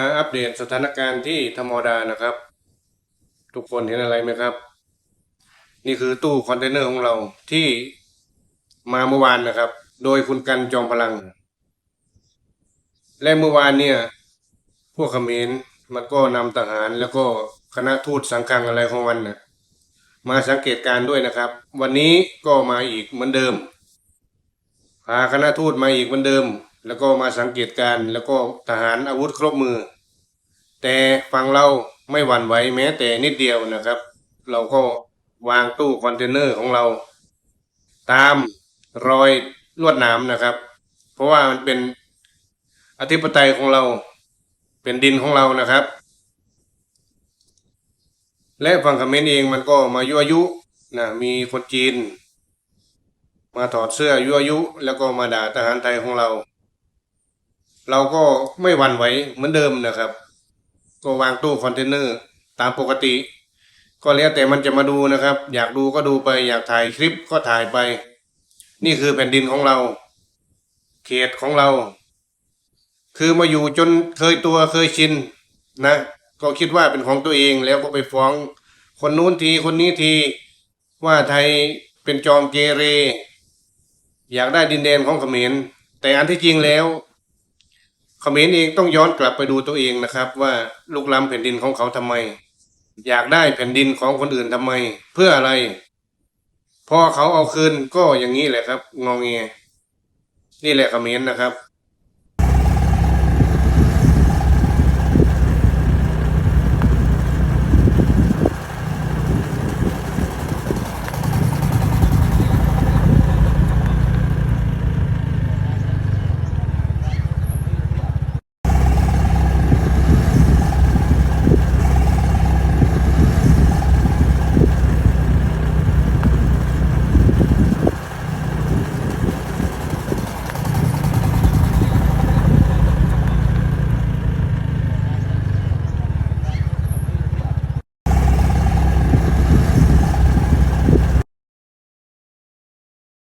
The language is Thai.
าอัปเดตสถานการณ์ที่ธรรมดานะครับ ทุกคนเห็นอะไรไหมครับ นี่คือตู้คอนเทนเนอร์ของเราที่มาเมื่อวานนะครับ โดยคุณกันจอมพลัง และเมื่อวานเนี่ย พวกเขมรมันก็นำทหารแล้วก็คณะทูตสังกังอะไรของมันนะมาสังเกตการ์ด้วยนะครับ วันนี้ก็มาอีกเหมือนเดิมพาคณะทูตมาอีกเหมือนเดิม แล้วก็มาสังเกตการ์แล้วก็ทหารอาวุธครบมือ แต่ฝั่งเราไม่หวั่นไหวแม้แต่นิดเดียวนะครับ เราก็วางตู้คอนเทนเนอร์ของเรา ตามรอยลวดหนามนะครับ เพราะว่ามันเป็นอธิปไตยของเราเป็นดินของเรานะครับ และฝั่งเขมรเองมันก็มายั่วยุนะมีคนจีน มาถอดเสื้อยั่วยุ แล้วก็มาด่าทหารไทยของเรา เราก็ไม่หวั่นไหวเหมือนเดิมนะครับ ก็วางตู้คอนเทนเนอร์ตามปกติ ก็แล้วแต่มันจะมาดูนะครับ อยากดูก็ดูไป อยากถ่ายคลิปก็ถ่ายไป นี่คือแผ่นดินของเรา เขตของเรา คือมาอยู่จนเคยตัวเคยชินนะ ก็คิดว่าเป็นของตัวเองแล้วก็ไปฟ้อง คนนู้นทีคนนี้ทีว่าไทยเป็นจอมเกเร อยากได้ดินแดนของเขมรแต่อันที่จริงแล้ว เขมรเองต้องย้อนกลับไปดูตัวเองนะครับ ว่าลุกล้ำแผ่นดินของเขาทำไม อยากได้แผ่นดินของคนอื่นทำไม เพื่ออะไร พอเขาเอาคืนก็อย่างนี้แหละครับ งองเงนี่แหละเขมรนะครับ